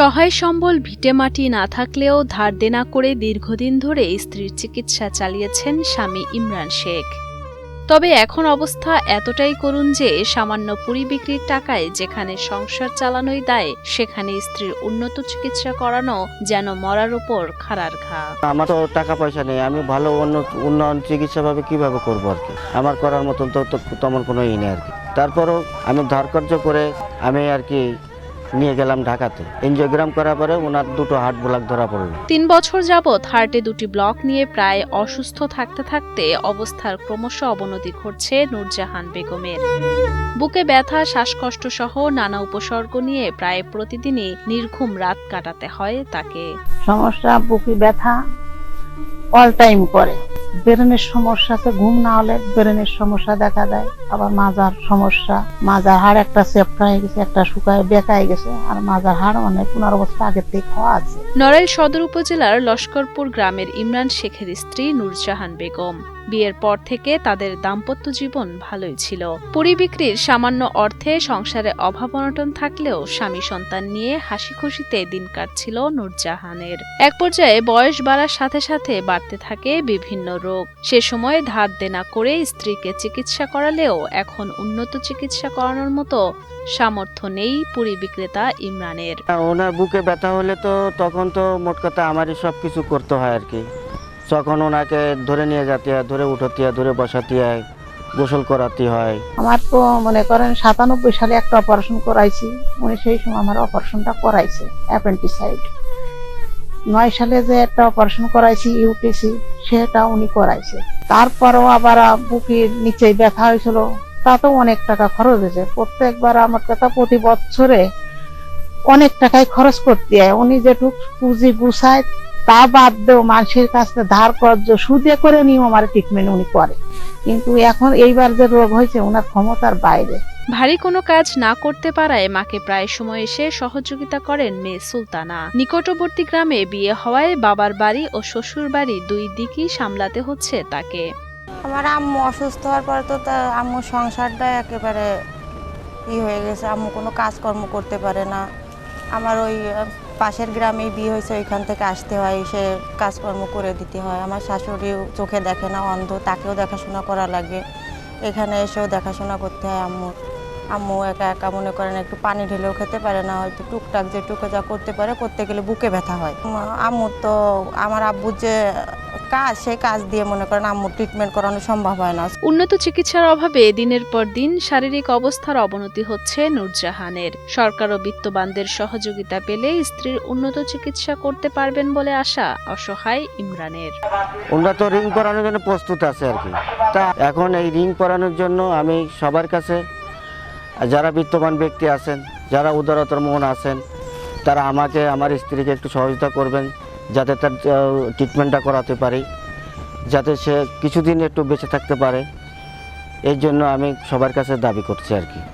সহায় সম্বল ভিটেমাটি না থাকলেও ধার দেনা করে দীর্ঘদিন ধরে স্ত্রীর চিকিৎসা চালিয়েছেন স্বামী ইমরান শেখ। তবে এখন অবস্থা এতটাই করুন যে সামান্য পুরি বিক্রির টাকায় যেখানে সংসার চালানোই দায়, সেখানে স্ত্রীর উন্নত চিকিৎসা করানো যেন মরার উপর খাড়ার ঘা। আমার তো টাকা পয়সা নেই, আমি ভালো অন্য উন্নয়ন চিকিৎসা ভাবে কীভাবে করব আর কি? আমার করার মতন তো তো তেমন কোনো ই নেই আর কি। তারপরও আমি ধারকর্য করে আমি আর কি নিয়ে গেলাম ঢাকাতে। এনজিওগ্রাম করার পরে ওনার দুটো হার্ট ব্লক ধরা পড়ল। তিন বছর যাবৎ হার্টে দুটি ব্লক নিয়ে প্রায় অসুস্থ থাকতে থাকতে অবস্থার ক্রমশ অবনতি ঘটছে নূরজাহান বেগমের। বুকে ব্যথা শ্বাসকষ্ট সহ নানা উপসর্গ নিয়ে প্রায় প্রতিদিনই নির্ঘুম রাত কাটাতে হয় তাকে। সমস্যা বুকে ব্যথা অল টাইম করে। ব্রেনের সমস্যা আছে, ঘুম না হলে ব্রেনের সমস্যা দেখা দেয়। আবার মাজার সমস্যা, মাজার হাড় একটা চেপটা হয়ে গেছে, একটা শুকায় বেঁকায় গেছে, আর মাজার হাড় মানে পুনর্বস্থা আগের থেকে খাওয়া আছে। নড়াইল সদর উপজেলার লস্করপুর গ্রামের ইমরান শেখের স্ত্রী নূরজাহান বেগম। বিয়ের পর থেকে তাদের দাম্পত্য জীবন ভালোই ছিল। পুরী বিক্রির সামান্য অর্থে সংসারে অভাব অনটন থাকলেও স্বামী সন্তান নিয়ে হাসি খুশিতে দিন কাটছিল নূরজাহানের। এক পর্যায়ে বয়স বাড়ার সাথে সাথে বাড়তে থাকে বিভিন্ন রোগ। সে সময় ধার দেনা করে স্ত্রীকে চিকিৎসা করালেও এখন উন্নত চিকিৎসা করানোর মতো সামর্থ্য নেই পুরী বিক্রেতা ইমরানের। ওনার বুকে ব্যথা হলে তো তখন তো মোট কথা আমারই সব কিছু করতে হয় আর কি। তখন ওনাকে ধরে নিয়ে যেতে হয় ধরে উঠাতে হয় ধরে বসাতে হয় গোসল করাতে হয়। আমার তো মনে করেন সাতানব্বই সালে একটা অপারেশন করাইছি উনি সেই সময় আমার অপারেশনটা করাইছে অ্যাপেন্টিসাইড নয় সালে যে একটা অপারেশন করাইছি ইউটিসি সেটা উনি করাইছে। তারপরেও আবার বুকের নিচে ব্যথা হয়েছিল। তাতেও অনেক টাকা খরচ হয়েছে। প্রত্যেকবার আমার কথা প্রতি বছরে অনেক টাকাই খরচ করতে হয়। উনি যেটুক পুঁজি গুছায়, তা বাদ দেও মানুষের কাছে ধার কর্য সুদে করে নিয়েও আমার ট্রিটমেন্ট উনি করে। কিন্তু এখন এইবার যে রোগ হয়েছে ওনার ক্ষমতার বাইরে। ভারী কোনো কাজ না করতে পারায় মাকে প্রায় সময় এসে সহযোগিতা করেন মেয়ে সুলতানা। নিকটবর্তী গ্রামে বিয়ে হওয়ায় বাবার বাড়ি ও শ্বশুর বাড়ি দুই দিকই সামলাতে হচ্ছে তাকে। আমার আম্মু অসুস্থ হওয়ার পরে তো আম্মুর সংসারটা একেবারে ই হয়ে গেছে আম্মু কোনো কাজকর্ম করতে পারে না। আমার ওই পাশের গ্রামে বিয়ে হয়েছে, ওইখান থেকে আসতে হয় সে কাজকর্ম করে দিতে হয়। আমার শাশুড়িও চোখে দেখে না, অন্ধ, তাকেও দেখাশোনা করা লাগে। এখানে এসেও দেখাশোনা করতে হয় আম্মুর আম্মু একা একা মনে করেন একটু পানি ঢেলেও খেতে পারে না, হয়তো টুকটাক যে টুকে যা করতে পারে, করতে গেলে বুকে ব্যথা হয়। আম্মুর তো, আমার আব্বুর যে কাজ সেই কাজ দিয়ে মনে করেন আম্মুর ট্রিটমেন্ট করানো সম্ভব হয় না। উন্নত চিকিৎসার অভাবে দিনের পর দিন শারীরিক অবস্থার অবনতি হচ্ছে নূরজাহানের। সরকার ও বিত্তবানদের সহযোগিতা পেলে স্ত্রীর উন্নত চিকিৎসা করতে পারবেন বলে আশা অসহায় ইমরানের। ওনারা তো রিং পরানোর জন্য প্রস্তুত আছে আর কি। তা এখন এই রিং করানোর জন্য আমি সবার কাছে যারা বিত্তবান ব্যক্তি আছেন যারা উদারতর মন আছেন তারা আমাকে আমার স্ত্রীকে একটু সহযোগিতা করবেন। যাতে তার ট্রিটমেন্টটা করাতে পারি, যাতে সে কিছুদিন একটু বেঁচে থাকতে পারে। এর জন্য আমি সবার কাছে দাবি করছি আর কি।